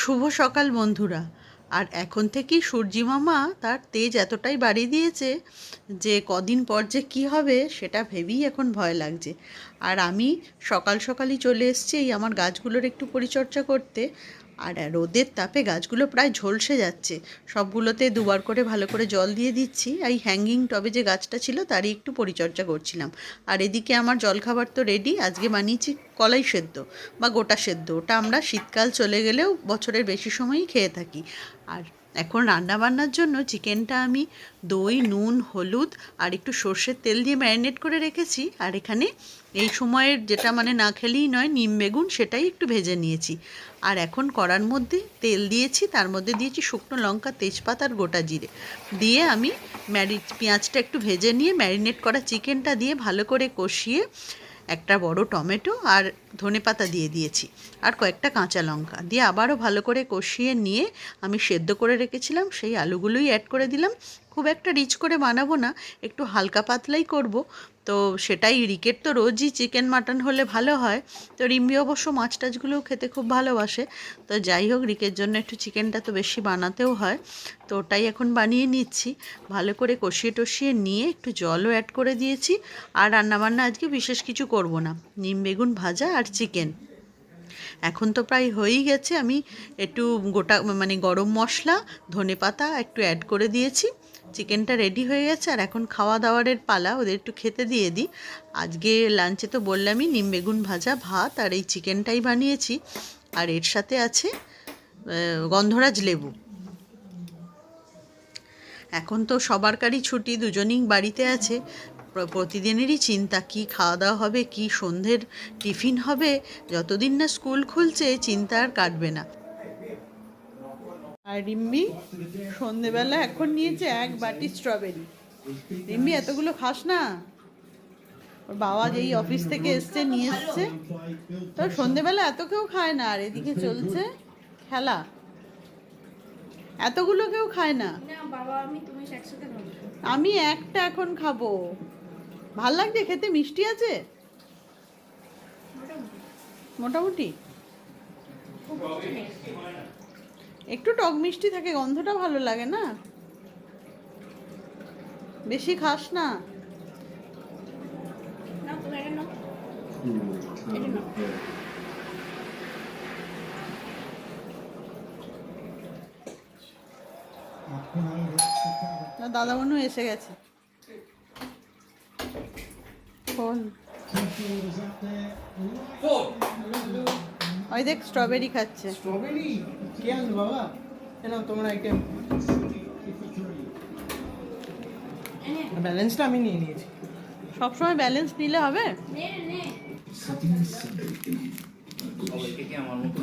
শুভ সকাল, বন্ধুরা। আর এখন থেকেই সূর্যি মামা তার তেজ এতটাই বাড়িয়ে দিয়েছে যে কদিন পর যে কী হবে সেটা ভেবেই এখন ভয় লাগছে। আর আমি সকাল সকালই চলে এসছি এই আমার গাছগুলোর একটু পরিচর্যা করতে। আর রোদের তাপে গাছগুলো প্রায় ঝলসে যাচ্ছে। সবগুলোতে দুবার করে ভালো করে জল দিয়ে দিচ্ছি। এই হ্যাঙ্গিং টবে যে গাছটা ছিল তারই একটু পরিচর্যা করছিলাম। আর এদিকে আমার জলখাবার তো রেডি আজকে বানিয়েছি কলাই সেদ্ধ বা গোটা সেদ্ধ। ওটা আমরা শীতকাল চলে গেলেও বছরের বেশি সময়ই খেয়ে থাকি। আর এখন রান্না বান্নার জন্য চিকেনটা আমি দই, নুন, হলুদ আর একটু সর্ষের তেল দিয়ে ম্যারিনেট করে রেখেছি। আর এখানে এই সময়ের যেটা মানে না খেলেই নয়, নিম বেগুন সেটাই একটু ভেজে নিয়েছি। আর এখন কড়ার মধ্যে তেল দিয়েছি, তার মধ্যে দিয়েছি শুকনো লঙ্কা, তেজপাত আর গোটা জিরে। দিয়ে আমি ম্যারি, পেঁয়াজটা একটু ভেজে নিয়ে ম্যারিনেট করা চিকেনটা দিয়ে ভালো করে কষিয়ে একটা বড় টমেটো আর ধনেপাতা দিয়ে দিয়েছি। আর কয়েকটা কাঁচা লঙ্কা দিয়ে আবারও ভালো করে কষিয়ে নিয়ে আমি সেদ্ধ করে রেখেছিলাম, সেই আলুগুলোই অ্যাড করে দিলাম। খুব একটা রিচ করে বানাবো না, একটু হালকা পাতলাই করব। তো সেটাই রিকেট তো রোজই চিকেন মাটন হলে ভালো হয়। তো রিম্বি অবশ্য মাছ টাছগুলোও খেতে খুব ভালোবাসে। তো যাই হোক রিকের জন্য একটু চিকেনটা তো বেশি বানাতেও হয়। তো ওটাই এখন বানিয়ে নিচ্ছি। ভালো করে কষিয়ে টষিয়ে নিয়ে একটু জলও অ্যাড করে দিয়েছি। আর রান্নাবান্না আজকে বিশেষ কিছু করব না। নিম বেগুন ভাজা আর চিকেন এখন তো প্রায় হয়েই গেছে, আমি একটু গোটা মানে গরম মশলা, ধনে পাতা একটু অ্যাড করে দিয়েছি। চিকেনটা রেডি হয়ে গেছে, আর এখন খাওয়া দাওয়ারের পালা, ওদের একটু খেতে দিয়ে দিই। আজকে লাঞ্চে তো বললামই, নিম বেগুন ভাজা, ভাত, আর এই চিকেনটাই বানিয়েছি। আর এর সাথে আছে গন্ধরাজ লেবু। এখন তো সবার সবারকারই ছুটি, দুজনেই বাড়িতে আছে। প্রতিদিনেরই চিন্তা কি খাওয়া দাওয়া হবে কি সন্ধ্যের টিফিন হবে যতদিন না স্কুল খুলছে চিন্তা আর কাটবে না। আর রিম্বি সন্ধেবেলা এখন নিয়েছে এক বাটি স্ট্রবেরি। রিম্বি এতগুলো খাস না? ওর বাবা যেই অফিস থেকে এসছে নিয়ে এসছে। তো সন্ধেবেলা এত কেউ খায় না আর এদিকে চলছে খেলা। এতগুলো কেউ খায় না? আমি একটা এখন খাব। ভালো লাগছে? খেতে মিষ্টি আছে? মোটামুটি। একটু টক মিষ্টি থাকে গন্ধটা ভালো লাগে না? বেশি খাস না? না দাদা মনু এসে গেছে। ফোন। ওই দেখ স্ট্রবেরি খাচ্ছে। স্ট্রবেরি কে আনলো বাবা? কেন তোমার আইটেম ব্যালেন্সটা আমি নিয়ে নিয়েছি। সবসময় ব্যালেন্স নিলে হবে? সবাইকে কি আমার মতো